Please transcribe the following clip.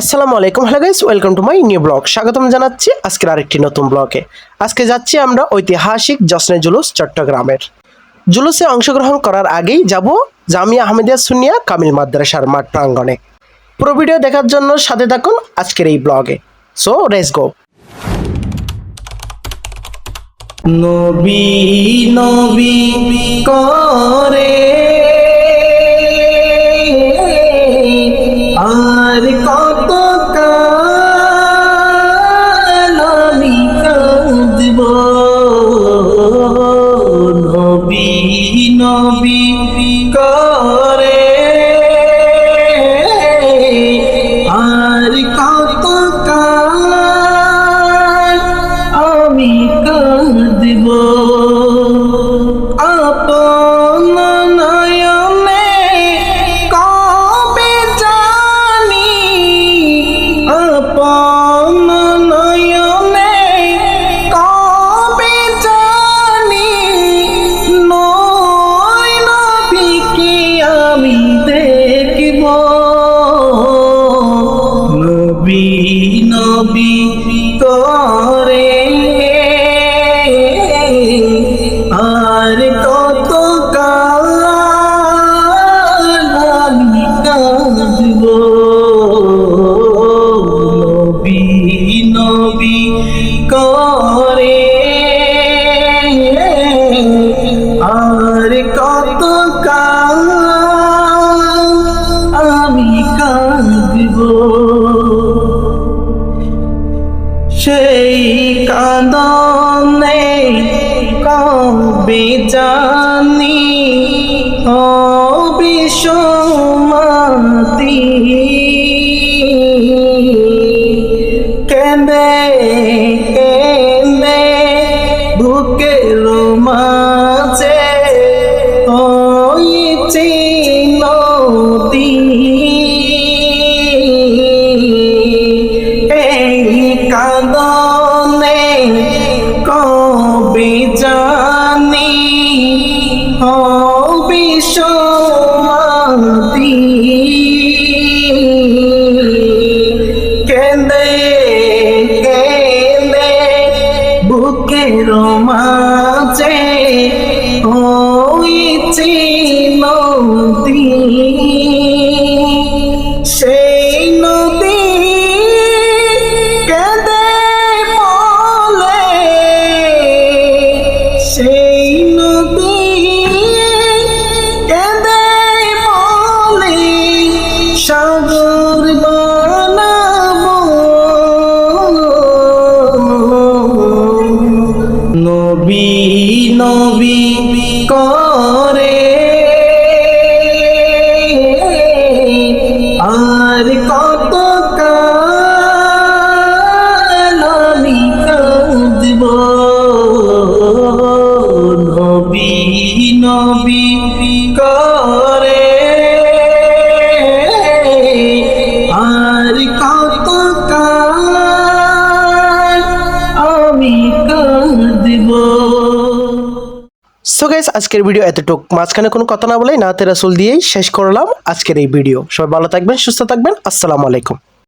আসসালামু আলাইকুম, hello guys welcome to my new blog স্বাগতম জানাচ্ছি আজকের আরেকটি নতুন ব্লগে আজকে যাচ্ছি আমরা ঐতিহাসিক জশ্নে জুলুস চট্টগ্রামের। জুলুসে অংশগ্রহণ করার আগেই যাব জামিয়া আহমেদিয়া সুনিয়া কামিল মাদ্রাসার মাঠ প্রাঙ্গণে। পুরো ভিডিও দেখার জন্য সাথে থাকুন আজকের এই ব্লগে সো রেস গো নবী নবী, করে করে। আর কত কাঁদব নবী নবী করে। আর সেই কাঁদনে কবে জানি বুকের মাঝে হয়েছে আজকের ভিডিও এতটুক। মাঝখানে কোনো কথা না বলেই নাতে রাসুল দিয়েই শেষ করলাম আজকের এই ভিডিও সবাই ভালো থাকবেন, সুস্থ থাকবেন। আসসালামু আলাইকুম।